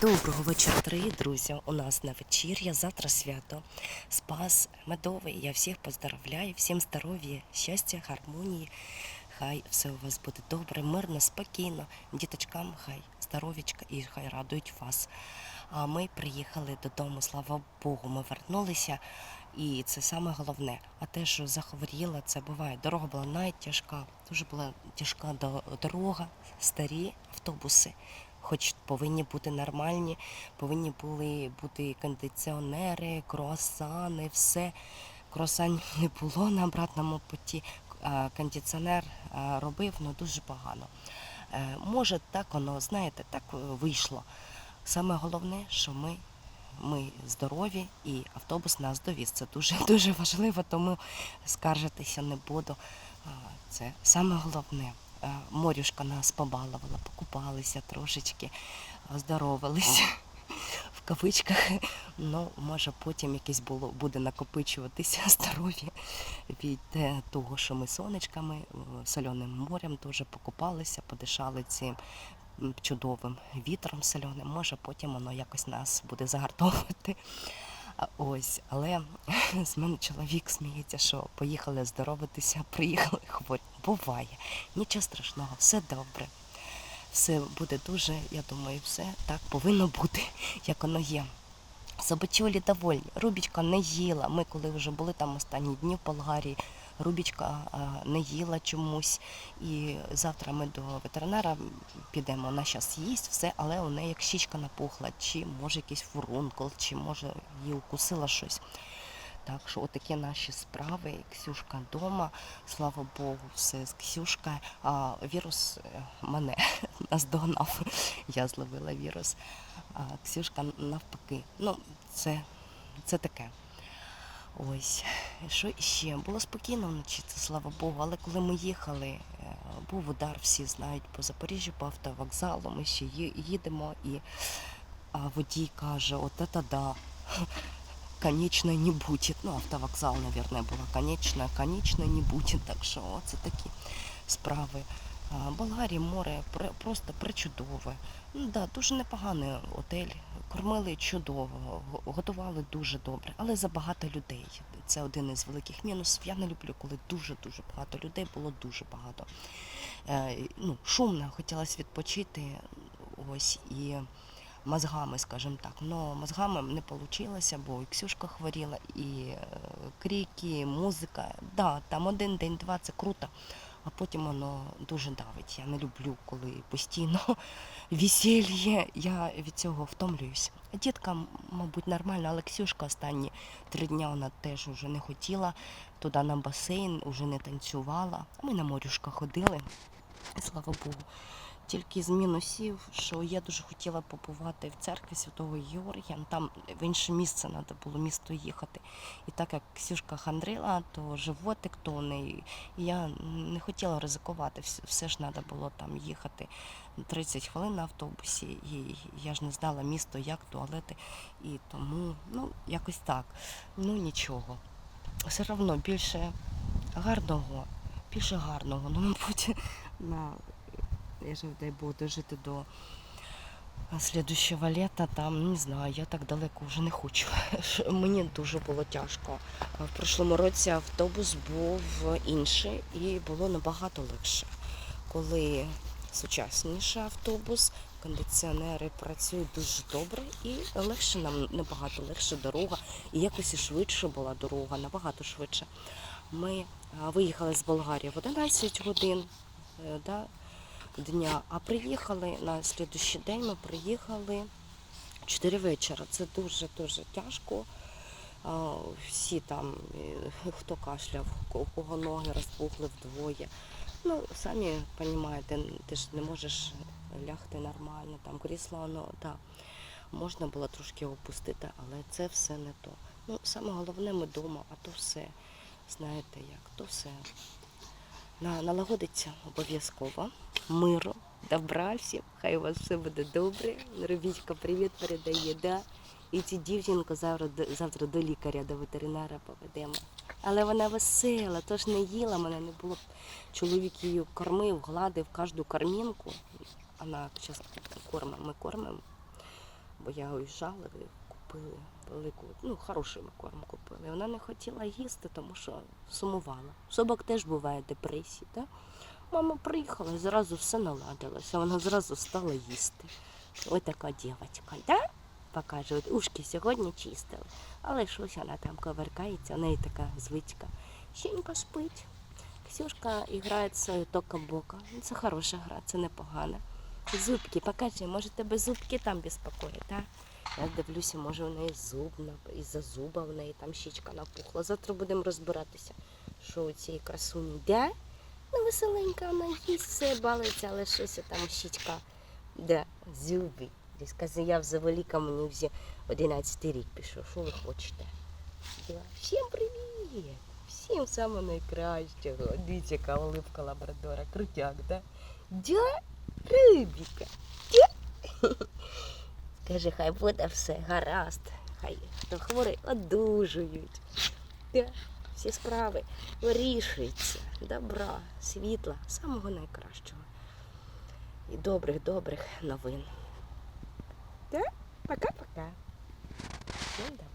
Доброго вечора, друзі. У нас на вечір'я, завтра свято. Спас медовий. Я всіх поздравляю, всім здоров'я, щастя, гармонії. Хай все у вас буде добре, мирно, спокійно. Діточкам хай здоров'ячка і хай радують вас. А ми приїхали додому, слава Богу, ми вернулися. І це саме головне. А те, що захворіла, це буває. Дорога була найтяжка, дуже була тяжка дорога, старі автобуси хоч повинні бути нормальні, повинні були бути кондиціонери, круасани, все. Круасанів не було на обратному путі. Кондиціонер робив ну, дуже погано. Е, Може, так воно, знаєте, так е, вийшло. Саме головне, що ми, ми здорові і автобус нас довіз. Це дуже дуже важливо, тому скаржитися не буду. Це саме головне. Е, Морюшка нас побалувала, покупалися трошечки, оздоровилися в кавичках. Ну, може, потім якесь було буде накопичуватися здоров'я від е, того, що ми сонечками, е, соленим морем теж покупалися, подишали цим чудовим вітром соленим. Може, потім воно якось нас буде загартовувати. Ось, але з мене чоловік сміється, що поїхали здоровитися, приїхали хворі. Буває. Нічого страшного, все добре. Все буде дуже, я думаю, все так повинно бути, як воно є. Собачолі довольні. Рубічка не їла. Ми коли вже були там останні дні в Болгарії, Рубічка не їла чомусь. І завтра ми до ветеринара підемо. Вона зараз їсть все, але у неї як щічка напухла, чи може якийсь фурункул, чи може її укусила щось. Так що отакі наші справи. Ксюшка вдома, слава Богу, все з Ксюшкою. А вірус е, мене наздогнав. Я зловила вірус. А Ксюшка навпаки. Ну, це, це таке. Ось, що іще? Було спокійно вночі, це слава Богу, але коли ми їхали, е, був удар, всі знають, по Запоріжжю, по автовокзалу, ми ще їдемо, і водій каже, от це да, конечно не будет. Ну, автовокзал, наверное, була конечна, конечно не будет. Так що це такі справи. А, Болгарія, море просто причудове. Ну да, дуже непоганий отель. Кормили чудово, готували дуже добре, але забагато людей. Це один із великих мінусів. Я не люблю, коли дуже-дуже багато людей, було дуже багато. Е, ну, шумно, хотілося відпочити. Ось і мозгами, скажімо так. Но мозгами не вийшло, бо і Ксюшка хворіла, і е, крики, музика. Да, там один день, два це круто, а потім воно дуже давить. Я не люблю, коли постійно весілля. Я від цього втомлююсь. Дітка, мабуть, нормально, але Ксюшка останні три дні вона теж вже не хотіла туди на басейн, вже не танцювала. Ми на морюшка ходили, слава Богу. Тільки з мінусів, що я дуже хотіла побувати в церкві Святого Георгія. ну, Там в інше місце треба було місто їхати. І так як Ксюшка хандрила, то животик то неї. Я не хотіла ризикувати. Все ж треба було там їхати 30 хвилин на автобусі. І я ж не знала місто, як туалети. І тому, ну, якось так. Ну нічого. Все одно більше гарного, більше гарного. Ну, мабуть, на я ж дай Бог дожити до слідущого літа, там не знаю, я так далеко вже не хочу. Мені дуже було тяжко. В прошлому році автобус був інший і було набагато легше. Коли сучасніший автобус, кондиціонери працюють дуже добре і легше нам набагато легше дорога. І якось і швидше була дорога, набагато швидше. Ми виїхали з Болгарії в 11 годин. е, Да, дня. А приїхали на слідущий день. Ми приїхали 4 вечора. Це дуже дуже тяжко. Всі там, хто кашляв, у кого ноги розпухли вдвоє. Ну, самі розумієте, ти ж не можеш лягти нормально, там крісло, воно, да, можна було трошки опустити, але це все не то. Ну, саме головне ми вдома, а то все, знаєте як, то все налагодиться обов'язково. Миру, добра всім, хай у вас все буде добре. Робічка привіт передає, да. І цю дівчинку завтра, завтра до лікаря, до ветеринара поведемо. Але вона весела, тож не їла, мене не було. Чоловік її кормив, гладив кожну кормінку. Вона зараз кормить, ми кормимо. бо я уїжджала купили велику, ну, хороший корм купили. Вона не хотіла їсти, тому що сумувала. У собак теж буває депресія, так? Мама приїхала і зразу все наладилося, вона зразу стала їсти. Ось така дівчинка, да? Покаже, от ушки сьогодні чистили. Але щось вона там коверкається, у неї така звичка. Щенька спить. Ксюшка грає свою тока-бока. Ну, Це хороша гра, це непогана. Зубки, покажи, може тебе зубки там безпокоять, так? Я дивлюся, може у неї зуб, із-за зуба в неї там щічка напухла. Завтра будемо розбиратися, що у цієї красуні. Де? Ну, веселенька вона їсть, все балиться, але щось там щічка. Де? Зуби. Каже, я в завеліка, мені вже 11 рік пішов. Що ви хочете? Всім привіт! Всім саме найкращого. Дивіться, яка оливка лабрадора. Крутяк, да? Дя? Рибіка. Дя? Скажи, хай буде все гаразд. Хай хто хворий одужують. Всі справи вирішуються. Добра, світла, самого найкращого. І добрих, добрих новин. Пока-пока. Ну.